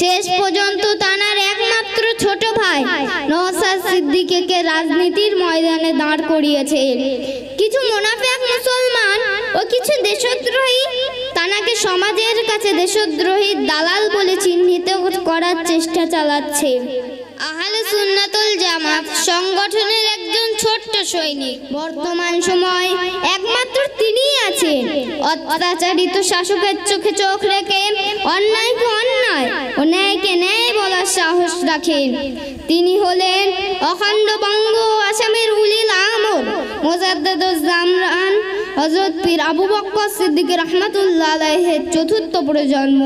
শেষ পর্যন্ত তানার একমাত্র ছোট ভাই নওসাদ সিদ্দিকীকে রাজনীতির ময়দানে দাঁড় করিয়েছে। কিছু মুনাফিক মুসলমান ও কিছু দেশদ্রোহী তানাকে সমাজের কাছে দেশদ্রোহী দালাল বলে চিহ্নিত করার চেষ্টা চালাচ্ছে। আহলে সুন্নাতুল জামাত সংগঠনের একজন ছোট্ট সৈনিক। বর্তমান সময় একমাত্র তিনিই আছেন। অত্যাচারিত শাসকের চোখে চোখ রেখে অন্যায়কে অন্যায় ও ন্যায়কে ন্যায় বলার সাহস রাখেন। তিনি হলেন অখণ্ড বঙ্গ আসামের আবু বক্কর রহমাতুল্লাহ চতুর্থ প্রজন্ম।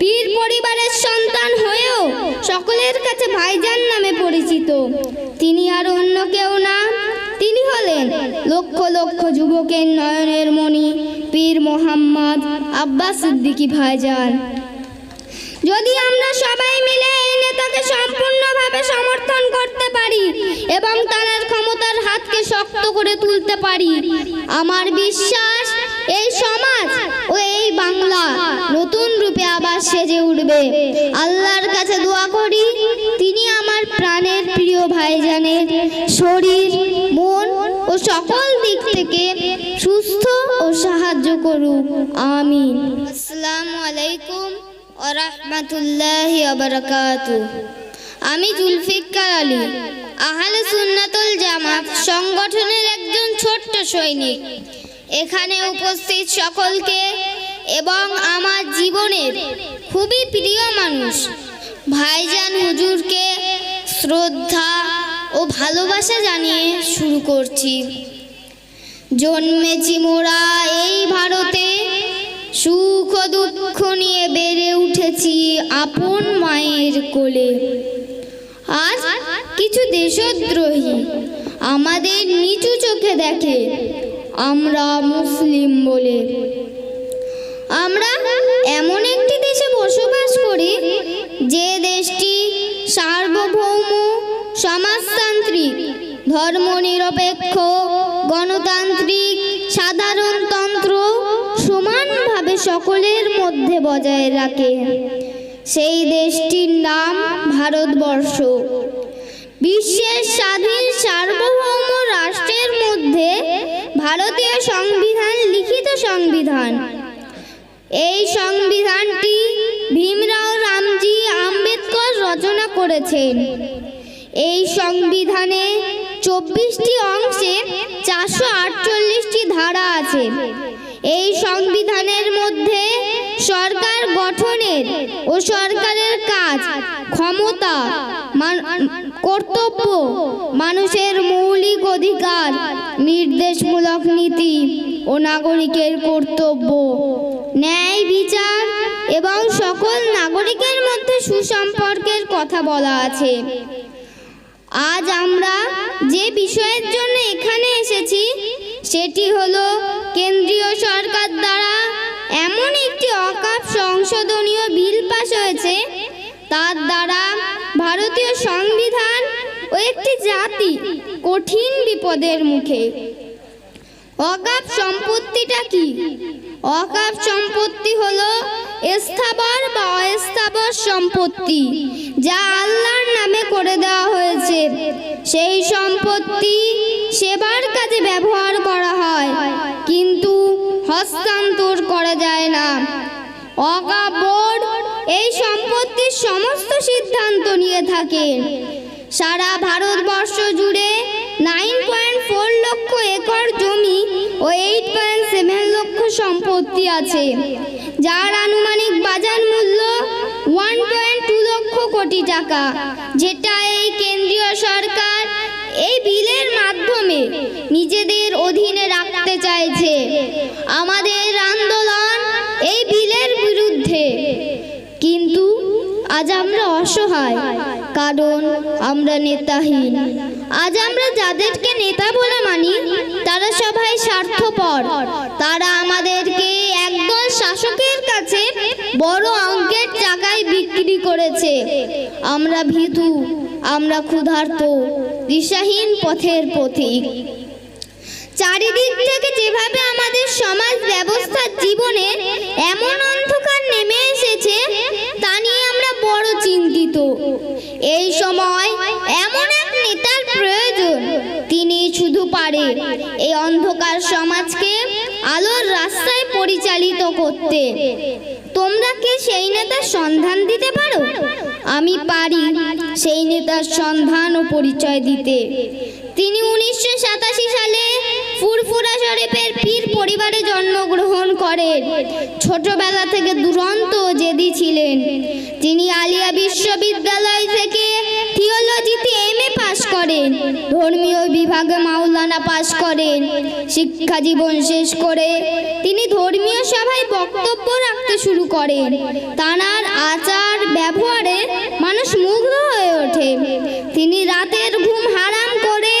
পীর পরিবারের সন্তান হয়েও সকলের কাছে ভাইজান নামে পরিচিত। তিনি আর অন্য কেউ না। তিনি হলেন লক্ষ লক্ষ যুবকের নয়নের মণি পীর মোহাম্মদ আব্বাস সিদ্দিকী ভাইজান। যদি আমরা সবাই মিলে নেতাকে সম্পূর্ণভাবে সমর্থন করতে পারি এবং তার ক্ষমতার হাতকে শক্ত করে তুলতে পারি। আমার বিশ্বাস, এই সমাজ ও এই বাংলা নতুন রূপে আবার সেজে উঠবে। আল্লাহর কাছে দোয়া করি, তিনি আমার প্রাণের প্রিয় ভাইজানের শরীর, মন ও সকল দিক থেকে সুস্থ ও সাহায্য করুক। আমিন। আসসালামু আলাইকুম। আমি জুলফিকার আলী, আহলে সুন্নাতুল জামাত সংগঠনের একজন ছোট্ট সৈনিক। এখানে উপস্থিত সকলকে এবং আমার জীবনের খুবই প্রিয় মানুষ, ভাইজান হুজুরকে শ্রদ্ধা ও ভালোবাসা জানিয়ে শুরু করছি। জন্মেছি মোরা এই ভারতে, সুখ দুঃখ নিয়ে বেড়ে আপন মায়ের কোলে। আজ কিছু দেশদ্রোহী আমাদের নিচু চোখে দেখে, আমরা মুসলিম বলে। আমরা এমন একটি দেশে বসবাস করি, যে দেশটি সার্বভৌম, সমাজতান্ত্রিক, ধর্মনিরপেক্ষ, গণতান্ত্রিক, সাধারণতন্ত্র সমানভাবে সকলের মধ্যে বজায় রাখে। সেই দেশটির নাম ভারতবর্ষ। বিশ্বের স্বাধীন সার্বভৌম রাষ্ট্রের মধ্যে ভারতীয় সংবিধান লিখিত সংবিধান। এই সংবিধানটি ভীমরাও রামজি আম্বেদকর রচনা করেছেন। এই সংবিধানে চব্বিশটি অংশে চারশো আটচল্লিশটি ধারা আছে। এই সংবিধানের মধ্যে সরকার গঠনের ও সরকারের কাজ, ক্ষমতা কর্তব্য, মানুষের মৌলিক অধিকার, নির্দেশমূলক নীতি ও নাগরিকের কর্তব্য, ন্যায় বিচার এবং সকল নাগরিকের মধ্যে সুসম্পর্কের কথা বলা আছে। আজ আমরা যে বিষয়ের জন্য এখানে এসেছি, সেটি হলো একটি অকাপ সংশোধনীয় বিল পাশ হয়েছে, তার দ্বারা ভারতীয় সংবিধান ও একটি জাতি কঠিন বিপদের মুখে। অকাপ সম্পত্তিটা কি? অকাপ সম্পত্তি হলো স্থাবর বা অস্থাবর সম্পত্তি যা আল্লাহর নামে করে দেওয়া হয়েছে। সেই সম্পত্তি সেবার কাজে ব্যবহার করা হয়। কিন্তু হস্তান্তর করা যায় না। অকাপ বোর্ড এই সম্পত্তির সমস্ত সিদ্ধান্ত নিয়ে থাকে। সারা ভারতবর্ষ জুড়ে nine point four lakh acre জমি ও এইট পয়েন্ট সেভেন লক্ষ সম্পত্তি আছে, যার আনুমানিক বাজার মূল্য one point two lakh crore টাকা, যেটা এই কেন্দ্রীয় সরকার এই বিলের মাধ্যমে নিজেদের অধীনে রাখতে চাইছে। আমাদের আন্দোলন এই বিলের বিরুদ্ধে। কিন্তু আজ আমরা অসহায়, কারণ আমরা নেতাহীন। আজ আমরা যাদেরকে নেতা বলে মানি, তারা সবাই স্বার্থপর। তারা আমাদেরকে শাসকের কাছে বড় অঙ্কের টাকায় বিক্রি করেছে। আমরা ভীতু, আমরা ক্ষুধার্ত, দিশাহীন পথের পথিক চারিদিক থেকে যেভাবে আমাদের সমাজ ব্যবস্থার জীবনে এমন অন্ধকার নেমে এসেছে, তা নিয়ে আমরা বড় চিন্তিত। এই সময় এমন এক নেতার প্রয়োজন, তিনি শুধু পারে। এই অন্ধকার সমাজকে আলোর রাস্তায় পরিচালিত করতে। তোমরা কি সেই নেতার সন্ধান দিতে পারো? আমি পারি সেই নেতার সন্ধান ও পরিচয় দিতে। তিনি উনিশশো সাতাশি সালে ফুরফুরা শরীফের পীর পরিবারে জন্মগ্রহণ করেন। ছোটবেলা থেকে দুরন্ত জেদি ছিলেন। তিনি আলিয়া বিশ্ববিদ্যালয় থেকে থিওলজিতে এম এ পাশ করেন। ধর্মীয় বিভাগে মাওলানা পাশ করেন। শিক্ষা জীবন শেষ করে তিনি ধর্মীয় সভায় বক্তব্য রাখতে শুরু করেন। তানার আচার ব্যবহারে মানুষ মুগ্ধ হয়ে ওঠে। তিনি রাতের ঘুম হারাম করে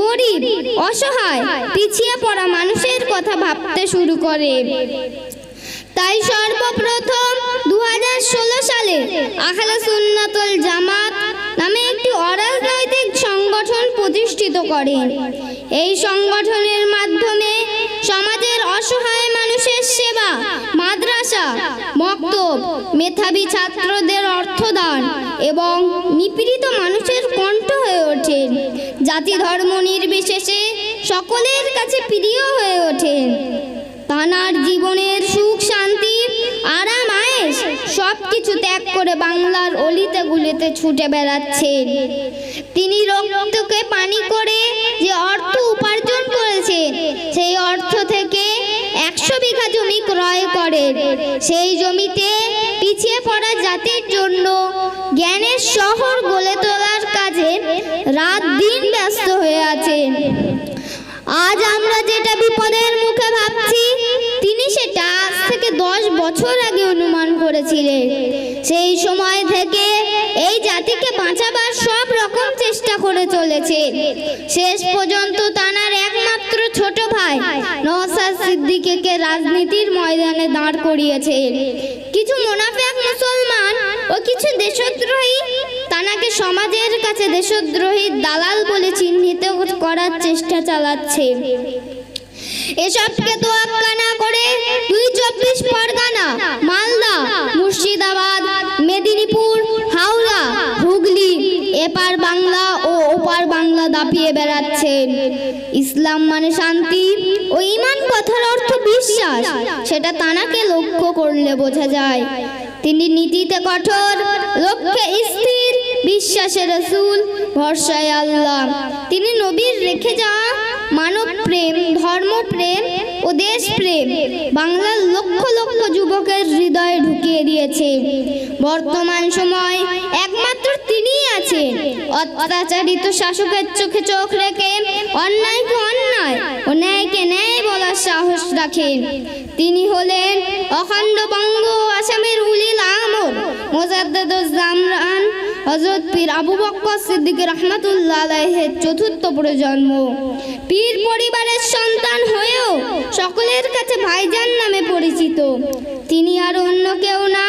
গরিব, অসহায়, পিছিয়ে পড়া মানুষের কথা ভাবতে শুরু করে। তাই সর্বপ্রথম দু হাজার ষোলো সালে আখলা সুন্নাতুল জামাত নামে একটি অরাজনৈতিক সংগঠন প্রতিষ্ঠিত করেন। এই সংগঠনের মাধ্যমে সমাজের অসহায় মানুষের সেবা, মাদ্রাসা, মক্তব, মেধাবী ছাত্রদের অর্থদান এবং নিপীড়িত মানুষের কণ্ঠ হয়ে ওঠেন। জাতি ধর্ম নির্বিশেষে সকলের কাছে প্রিয় হয়ে ওঠেন। তানার জীবনের সুখ, শান্তি, আরাম সব কিছু ত্যাগ করে বাংলার অলিতে গুলিতে ছুটে বেড়াচ্ছেন। তিনি রক্তকে পানি করে যে অর্থ উপার্জন করেছেন, সেই অর্থ থেকে একশো বিঘা জমি ক্রয় করেন। সেই জমিতে পিছিয়ে পড়া জাতির জন্য জ্ঞানের শহর গড়ে তোলার কাজে রাত দিন ব্যস্ত হয়ে আছেন। আজ আমরা যেটা বিপদের মুখে ভাবছি, তিনি সেটা আজ থেকে দশ বছর করেছিলেন সেই সময় থেকে এই জাতিকে বাঁচাবার সব রকম চেষ্টা করে চলেছে। শেষ পর্যন্ত তানার একমাত্র ছোট ভাই নওসাদ সিদ্দিকীকে রাজনীতির ময়দানে দাঁড় করিয়েছেন কিছু মুনাফিক মুসলমান ও কিছু দেশদ্রোহী তানাকে সমাজের কাছে দেশদ্রোহী দালাল বলে চিহ্নিত করার চেষ্টা চালাচ্ছে। এসবকে তোয়াক্কা না করে দুই চব্বিশ পরগনা, মালদা, মুর্শিদাবাদ, মেদিনীপুর, হাওড়া, হুগলি, এপার বাংলা ও ওপার বাংলা দাপিয়ে বেড়াচ্ছেন ইসলাম মানে শান্তি ও ইমান কথার অর্থ বিশ্বাস, সেটা তানাকে লক্ষ্য করলে বোঝা যায়। তিনি নীতিতে কঠোর, লক্ষ্যে স্থির, বিশ্বাসে রসুল, ভরসায় আল্লাহ। তিনি নবীর রেখে যাওয়া মানব প্রেম ধর্মপ্রেম ও দেশপ্রেম বাংলার লক্ষ লক্ষ যুবকের হৃদয়ে ঢুকিয়ে দিয়েছে। বর্তমান সময় একমাত্র তিনিই আছেন। অত্যাচারিত শাসকের চোখে চোখ রেখে অন্যায়কে অন্যায় ও ন্যায়কে ন্যায় বলার সাহস রাখেন। তিনি হলেন অখণ্ড বঙ্গ আসামের উলিল আমর মোজাদ্দেদুজ জামরান হজরত পীর আবু বক্কর সিদ্দিক রহমাতুল্লাহ আলাইহের চতুর্থ প্রজন্ম। পীর পরিবারের সন্তান হয়েও সকলের কাছে ভাইজান নামে পরিচিত। তিনি আর অন্য কেউ না।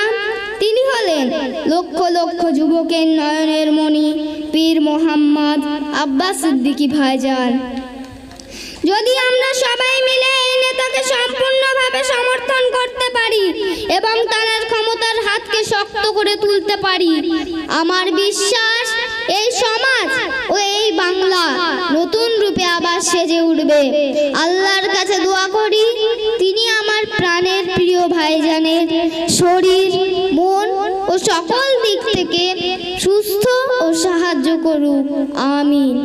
তিনি হলেন লক্ষ লক্ষ যুবকের নয়নের মণি পীর মোহাম্মদ আব্বাস সিদ্দিকী ভাইজান। যদি আমরা সবাই মিলে নেতাকে সম্পূর্ণভাবে সমর্থন করতে পারি এবং তার ক্ষমতার হাতকে শক্ত করে তুলতে পারি। আমার বিশ্বাস, এই সমাজ ও এই বাংলা নতুন রূপে আবার সেজে উঠবে। আল্লাহর কাছে দোয়া করি, তিনি আমার প্রাণের প্রিয় ভাইজানের শরীর, মন ও সকল দিক থেকে সুস্থ ও সাহায্য করুক। আমিন।